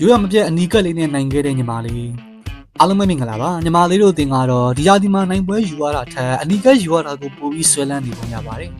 ရိုးရမပြတ်အနီးကပ်လေးနဲ့နိုင်ခဲ့တဲ့ညီမလေးအားလုံးပဲမင်္ဂလာပါညီမလေးတို့တင်ကတော့ဒီရာဒီမှာနိုင်ပွဲယူရတာထက်အနီးကပ်ယူရတာကိုပိုပြီးဆွဲလန်းနေပုံရပါတယ်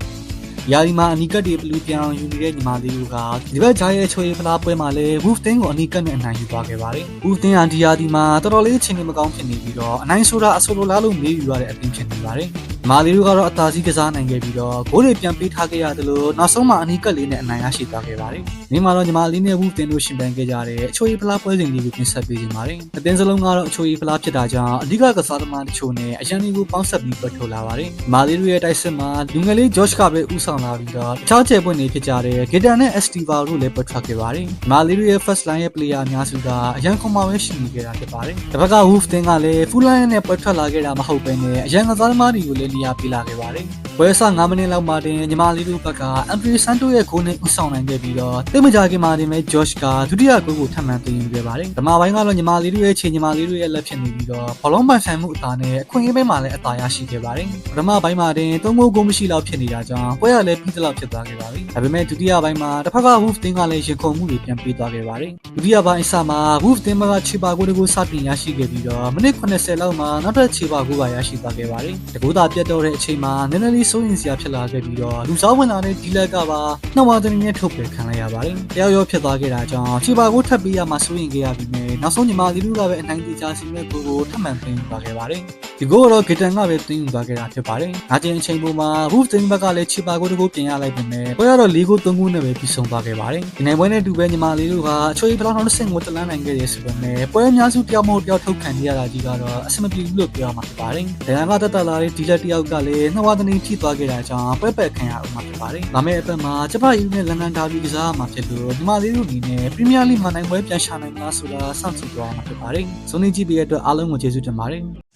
ရာဒီမှာအနီးကပ်တွေဘလူးပြောင်းယူနေတဲ့ညီမလေးတို့ကဒီဘက်ဂျာရဲ့ချွေဖလားပွဲမှာလဲ Wolf Team ကိုအနီးကပ်နဲ့အနိုင်ယူသွားခဲ့ပါတယ် Wolf Team ဟာဒီရာဒီမှာတော်တော်လေးအချိန်ကြီးမကောင်းဖြစ်နေပြီးတော့အနိုင်ဆိုတာအဆိုလိုလားလို့မေးယူရတဲ့အပြင်ဖြစ်နေပါတယ် မာလီတို့ကတော့အသာစီးကစားနိုင်ခဲ့ပြီးတော့ဂိုးတွေပြန်ပေးထားခဲ့ရတယ်လို့နောက်ဆုံးမှအနီးကပ်လေးနဲ့အနိုင်ရရှိသွားခဲ့ပါတယ်။ဒီမှာတော့ညီမလေးနဲ့ဝူတင်တို့ရှင်ပန်ခဲ့ကြတဲ့အချိုရီဖလားပွဲစဉ်လေးကိုပြင်ဆက်ပေးခြင်းပါတယ်။အသင်းစလုံးကတော့အချိုရီဖလားဖြစ်တာကြောင့်အဓိကကစားသမားတချို့နဲ့အရန်လေးကိုပေါင်းဆက်ပြီးပတ်ထုတ်လာပါတယ်။ညီမလေးတို့ရဲ့တိုက်စစ်မှာလူငယ်လေး George ကပဲဦးဆောင်လာပြီးတော့တခြားကျယ်ပွင့်နေဖြစ်ကြတဲ့ Gitter နဲ့ Estiva တို့လည်းပတ်ထွက်ခဲ့ပါတယ်။ညီမလေးတို့ရဲ့ first line ရဲ့ player အများစုကအရန်ခွန်မာပဲရှိနေကြတာဖြစ်ပါတယ်။တစ်ဖက်က Wolf တင်ကလည်း full line နဲ့ပတ်ထွက်လာခဲ့တာမဟုတ်ဘဲနဲ့အရန်ကစားသမားတွေကိုလည်းနေရာပေးလာခဲ့ပါတယ်။ပွဲဆ9မိနစ်လောက်မှတင်ညီမလေးတို့ဘက်က Andre Santo ရဲ့ဂိုးနဲ့ဦးဆောင်နိုင်ခဲ့ပြီးတော့တိတ်မကြခင်မှာတင်မဲ့ Josh ကဒုတိယဂိုးကိုထပ်မံသွင်းယူခဲ့ပါတယ်။ဓမ္မပိုင်းကတော့ညီမလေးတို့ရဲ့ချိန်ညီမလေးတို့ရဲ့လက်ဖြစ်နေပြီးတော့ဘောလုံးပိုင်ဆိုင်မှုအသာနဲ့အခွင့်အရေးပိုင်းမှာလည်းအသာရရှိခဲ့ပါတယ်။ဓမ္မပိုင်းမှာတင်သုံးဂိုးကိုမရှိလောက်ဖြစ်နေတာကြောင့်ပွဲရလည်းပြီးသလောက်ဖြစ်သွားခဲ့ပါပြီ။ဒါပေမဲ့ဒုတိယပိုင်းမှာတစ်ဖက်က Wolf တင်ကလည်းရင်ခုန်မှုတွေပြန်ပေးသွားခဲ့ပါတယ်။ဒုတိယပိုင်းအစမှာ Wolf တင်ကခြေပါဂိုးတကူစတင်ရရှိခဲ့ပြီးတော့မိနစ်80လောက်မှာနောက်ထပ်ခြေပါဂိုးပါရရှိသွားခဲ့ပါတယ်။တကူသာပြတ်တော့တဲ့အချိန်မှာနည်းနည်းလေးစိုးရင်စရာဖြစ်လာခဲ့ပြီးတော့လူစားဝင်လာတဲ့ဒီလက်ကပါနှောက်ဝါသင်းနဲ့ထုတ်ပယ်ခံလိုက်ရပါတယ်။တယောက်ရောဖြစ်သွားခဲ့တာကြောင့်ခြေပါဂိုးထပ်ပေးရမှစိုးရင်ခဲ့ရပြီးမြဲနောက်ဆုံးညီမလေးတို့ကပဲအနိုင်တကြစီမဲ့ဂိုးကိုထပ်မံသွင်းသွားခဲ့ပါတယ်။ ဒီဂိုးကတော့ဂီတန်ကပဲသွင်းယူသွားခဲ့တာဖြစ်ပါတယ်။နောက်ကျအချိန်ပေါ်မှာ Wolf တင်ဘက်ကလည်းခြေပါဂိုးတကူပြင်ရလိုက်ပေမဲ့ပွဲကတော့၄ဂိုး၃ဂိုးနဲ့ပဲပြီးဆုံးသွားခဲ့ပါတယ်။ဒီနိုင်ပွဲနဲ့တူပဲညီမလေးတို့ကအချွေဖလောက်နောက်တစ်ဆင့်ကိုတလန်းနိုင်ခဲ့ရဆိုပေမဲ့ပွဲအများစုတယောက်မဟုတ်တယောက်ထုတ်ခံရတာကြီးကတော့အဆင်မပြေဘူးလို့ပြောရမှာဖြစ်ပါတယ်။ဒဏ်ရာကတက်တက်လာတဲ့ဒီလက်တယောက်ကလည်းနှဝသနေထိသွားခဲ့တာကြောင့်ပွဲပက်ခံရအောင်မှာဖြစ်ပါတယ်။ဒါမဲ့အပတ်မှာဂျပန်ယူနဲ့လန်ဒန်ဒါဘီကစားမှာဖြစ်လို့ညီမလေးတို့အနေနဲ့ပရီးမီးယားလိမှာနိုင်ပွဲပြန်ရှာနိုင်လားဆိုတာစောင့်ကြည့်ကြရမှာဖြစ်ပါတယ်။ဇုန်နေကြည့်ပြီးတဲ့အတွက်အားလုံးကိုကျေးဇူးတင်ပါတယ်။